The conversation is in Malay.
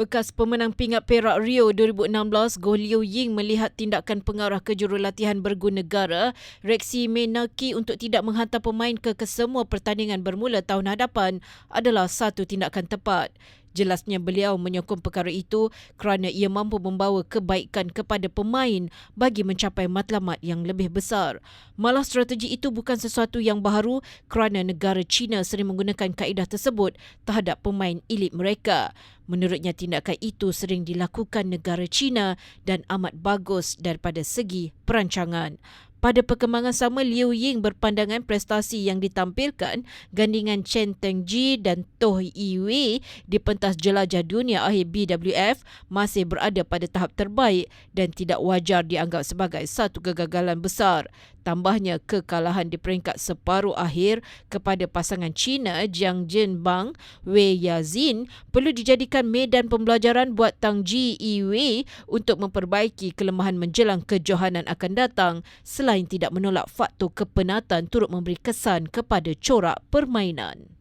Bekas pemenang pingat perak Rio 2016, Goh Liu Ying melihat tindakan pengarah kejurulatihan bergu negara, Rexy Menaki untuk tidak menghantar pemain ke kesemua pertandingan bermula tahun hadapan adalah satu tindakan tepat. Jelasnya beliau menyokong perkara itu kerana ia mampu membawa kebaikan kepada pemain bagi mencapai matlamat yang lebih besar. Malah strategi itu bukan sesuatu yang baharu kerana negara China sering menggunakan kaedah tersebut terhadap pemain elit mereka. Menurutnya tindakan itu sering dilakukan negara China dan amat bagus daripada segi perancangan. Pada perkembangan sama, Liu Ying berpandangan prestasi yang ditampilkan gandingan Chen Tengji dan Toh Yi di pentas jelajah dunia akhir BWF masih berada pada tahap terbaik dan tidak wajar dianggap sebagai satu kegagalan besar. Tambahnya kekalahan di peringkat separuh akhir kepada pasangan China Jiang Jinbang Wei Yazin perlu dijadikan medan pembelajaran buat Tang Ji Yi untuk memperbaiki kelemahan menjelang kejohanan akan datang selain tidak menolak faktor kepenatan turut memberi kesan kepada corak permainan.